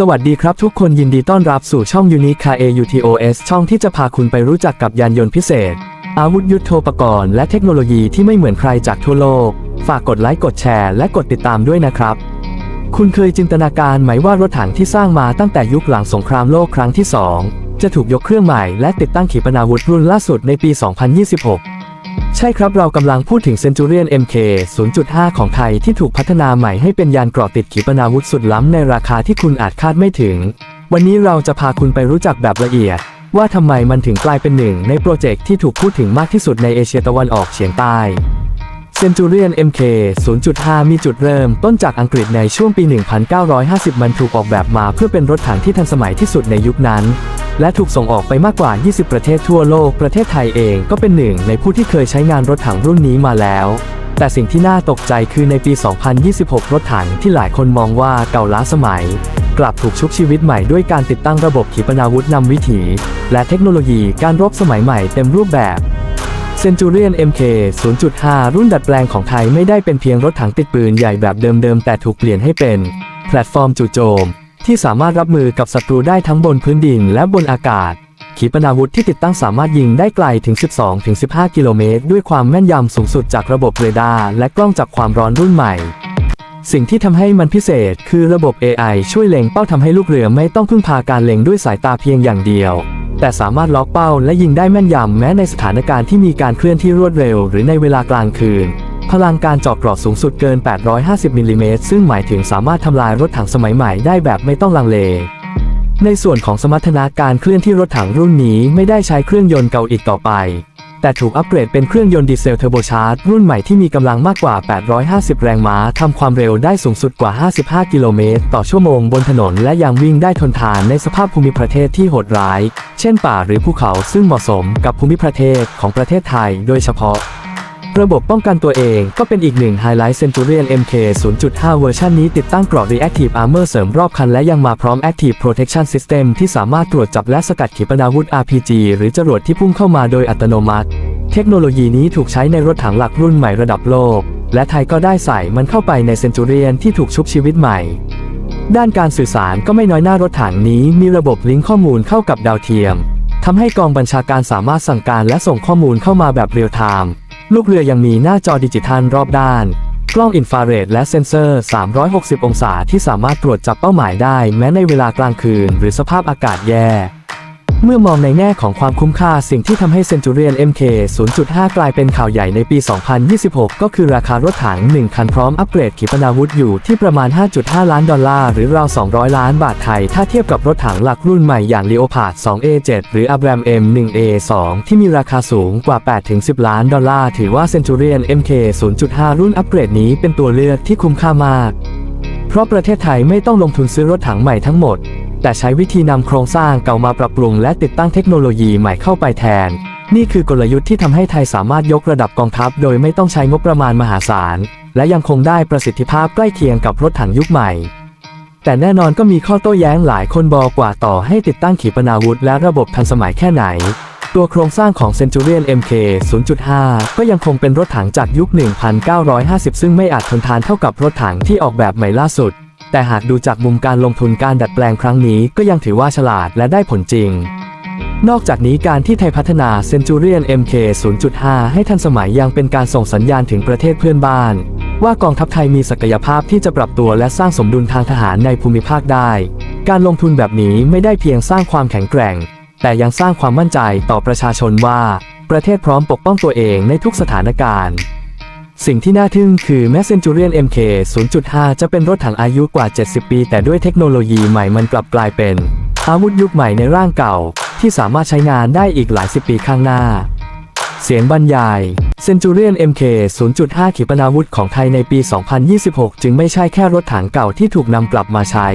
สวัสดีครับทุกคนยินดีต้อนรับสู่ช่อง Unique Car AUTOS ช่องที่จะพาคุณไปรู้จักกับยานยนต์พิเศษ อาวุธยุทโธปกรณ์และเทคโนโลยีที่ไม่เหมือนใครจากทั่วโลก ฝากกดไลค์กดแชร์และกดติดตามด้วยนะครับ คุณเคยจินตนาการไหมว่ารถถังที่สร้างมาตั้งแต่ยุคหลังสงครามโลกครั้งที่ 2 จะถูกยกเครื่องใหม่และติดตั้งขีปนาวุธรุ่นล่าสุดในปี 2026 ใช่ครับเรากำลังพูดถึง Centurion MK 0.5 ของไทยที่ถูกพัฒนาใหม่ให้เป็นยานเกราะติดขีปนาวุธสุดล้ำในราคาที่คุณอาจคาดไม่ถึง วันนี้เราจะพาคุณไปรู้จักแบบละเอียด ว่าทำไมมันถึงกลายเป็นหนึ่งในโปรเจกต์ที่ถูกพูดถึงมากที่สุดในเอเชียตะวันออกเฉียงใต้ Centurion MK 0.5 มีจุดเริ่มต้นจากอังกฤษในช่วงปี 1950 มันถูกออกแบบมาเพื่อเป็นรถถังที่ทันสมัยที่สุดในยุคนั้น และถูกส่งออกไปมากกว่า 20 ประเทศทั่วโลก ประเทศไทยเองก็เป็นหนึ่งในผู้ที่เคยใช้งานรถถังรุ่นนี้มาแล้ว แต่สิ่งที่น่าตกใจคือในปี 2026 รถถังที่หลายคนมองว่าเก่าล้าสมัย กลับถูกชุบชีวิตใหม่ด้วยการติดตั้งระบบขีปนาวุธนำวิถี และเทคโนโลยีการรบสมัยใหม่เต็มรูปแบบ Centurion MK 0.5 รุ่นดัดแปลงของไทยไม่ได้เป็นเพียงรถถังติดปืนใหญ่แบบเดิมๆ แต่ถูกเปลี่ยนให้เป็น แพลตฟอร์มจู่โจม ที่สามารถรับมือกับศัตรูได้ทั้งบนพื้นดินและบนอากาศ ขีปนาวุธที่ติดตั้งสามารถยิงได้ไกลถึง 12-15 กิโลเมตร ด้วยความแม่นยำสูงสุดจากระบบเรดาร์และกล้องจับความร้อนรุ่นใหม่ สิ่งที่ทำให้มันพิเศษคือระบบ AI ช่วยเล็งเป้าทำให้ลูกเรือไม่ต้องพึ่งพาการเล็งด้วยสายตาเพียงอย่างเดียว แต่สามารถล็อกเป้าและยิงได้แม่นยำแม้ในสถานการณ์ที่มีการเคลื่อนที่รวดเร็ว หรือในเวลากลางคืน พลังการเจาะเกราะสูงสุดเกิน 850มิลลิเมตรซึ่งหมายถึงสามารถทำลายรถถังสมัยใหม่ได้แบบไม่ต้องลังเล ในส่วนของสมรรถนะการเคลื่อนที่รถถังรุ่นนี้ไม่ได้ใช้เครื่องยนต์เก่าอีกต่อไป แต่ถูกอัปเกรดเป็นเครื่องยนต์ดีเซลเทอร์โบชาร์จรุ่นใหม่ที่มีกำลังมากกว่า 850 แรงม้าทำความเร็วได้สูงสุดกว่า 55 กิโลเมตรต่อชั่วโมงบนถนนและยังวิ่งได้ทนทานในสภาพภูมิประเทศที่โหดร้าย เช่นป่าหรือภูเขาซึ่งเหมาะสมกับภูมิประเทศของประเทศไทยโดยเฉพาะ ระบบป้องกันตัวเองก็เป็นอีกหนึ่งไฮไลท์ Centurion MK 0.5 เวอร์ชันนี้ติดตั้งเกราะ Reactive Armor เสริมรอบคันและยังมาพร้อม Active Protection System ที่สามารถตรวจจับและสกัดขีปนาวุธ RPG หรือจรวดที่พุ่งเข้ามาโดยอัตโนมัติ เทคโนโลยีนี้ถูกใช้ในรถถังหลักรุ่นใหม่ระดับโลก และไทยก็ได้ใส่มันเข้าไปใน Centurion ที่ถูกชุบชีวิตใหม่ ด้านการสื่อสารก็ไม่น้อยหน้ารถถังนี้มีระบบลิงก์ข้อมูลเข้ากับดาวเทียมทำให้กองบัญชาการสามารถสั่งการและส่งข้อมูลเข้ามาแบบเรียลไทม์ ลูกเรือยังมีหน้าจอดิจิทัลรอบด้าน กล้องอินฟราเรดและเซ็นเซอร์ 360 องศาที่สามารถตรวจจับเป้าหมายได้แม้ในเวลากลางคืนหรือสภาพอากาศแย่ เมื่อมองในแง่ของความคุ้มค่าสิ่งที่ทำให้ Centurion MK 0.5 กลายเป็นข่าวใหญ่ในปี 2026 ก็คือราคารถถัง 1 คันพร้อมอัปเกรดขีปนาวุธอยู่ที่ประมาณ 5.5 ล้านดอลลาร์หรือราว 200 ล้านบาทไทย ถ้าเทียบกับรถถังหลักรุ่นใหม่อย่าง Leopard 2A7 หรือ Abram M1A2 ที่มีราคาสูงกว่า 8-10 ล้านดอลลาร์ถือว่า Centurion MK 0.5 รุ่นอัปเกรดนี้เป็นตัวเลือกที่คุ้มค่ามาก เพราะประเทศไทยไม่ต้องลงทุนซื้อรถถังใหม่ทั้งหมด แต่ใช้วิธีนำโครงสร้างเก่ามาปรับปรุงและติดตั้งเทคโนโลยีใหม่เข้าไปแทน นี่คือกลยุทธ์ที่ทำให้ไทยสามารถยกระดับกองทัพ โดยไม่ต้องใช้งบประมาณมหาศาล และยังคงได้ประสิทธิภาพใกล้เคียงกับรถถังยุคใหม่ แต่แน่นอนก็มีข้อโต้แย้งหลายคนบอกว่าต่อให้ติดตั้งขีปนาวุธและระบบทันสมัยแค่ไหน ตัวโครงสร้างของ Centurion MK 0.5 ก็ยังคงเป็นรถถังจากยุค 1950 ซึ่งไม่อาจทนทานเท่ากับรถถังที่ออกแบบใหม่ล่าสุด แต่หากดูจากมุมการลงทุนการดัดแปลงครั้งนี้ก็ยังถือว่าฉลาดและได้ผลจริง นอกจากนี้การที่ไทยพัฒนา Centurion MK 0.5 ให้ทันสมัยยังเป็นการส่งสัญญาณถึงประเทศเพื่อนบ้าน ว่ากองทัพไทยมีศักยภาพที่จะปรับตัวและสร้างสมดุลทางทหารในภูมิภาคได้ การลงทุนแบบนี้ไม่ได้เพียงสร้างความแข็งแกร่ง แต่ยังสร้างความมั่นใจต่อประชาชนว่า ประเทศพร้อมปกป้องตัวเองในทุกสถานการณ์ สิ่งที่น่าทึ่งคือแม้ Centurion MK 0.5 จะเป็นรถถังอายุกว่า 70 ปี แต่ด้วยเทคโนโลยีใหม่มันกลับกลายเป็น อาวุธยุคใหม่ในร่างเก่า ที่สามารถใช้งานได้อีกหลายสิบปีข้างหน้า เสียงบรรยาย Centurion MK 0.5 ขีปนาวุธของไทยในปี 2026 จึงไม่ใช่แค่รถถังเก่าที่ถูกนำกลับมาใช้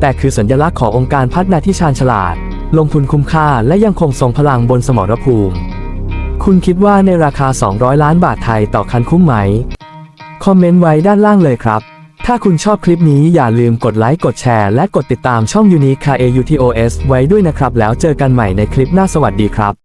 แต่คือสัญลักษณ์ขององค์การพัฒนาที่ชาญฉลาด ลงทุนคุ้มค่าและยังคงทรงพลังบนสมรภูมิ คุณคิดว่าในราคา 200 ล้านบาทไทยต่อคันคุ้มไหม คอมเมนต์ไว้ด้านล่างเลยครับ ถ้าคุณชอบคลิปนี้อย่าลืมกดไลค์กดแชร์และกดติดตามช่อง Unique Car AUTOS ไว้ด้วยนะครับ แล้วเจอกันใหม่ในคลิปหน้าสวัสดีครับ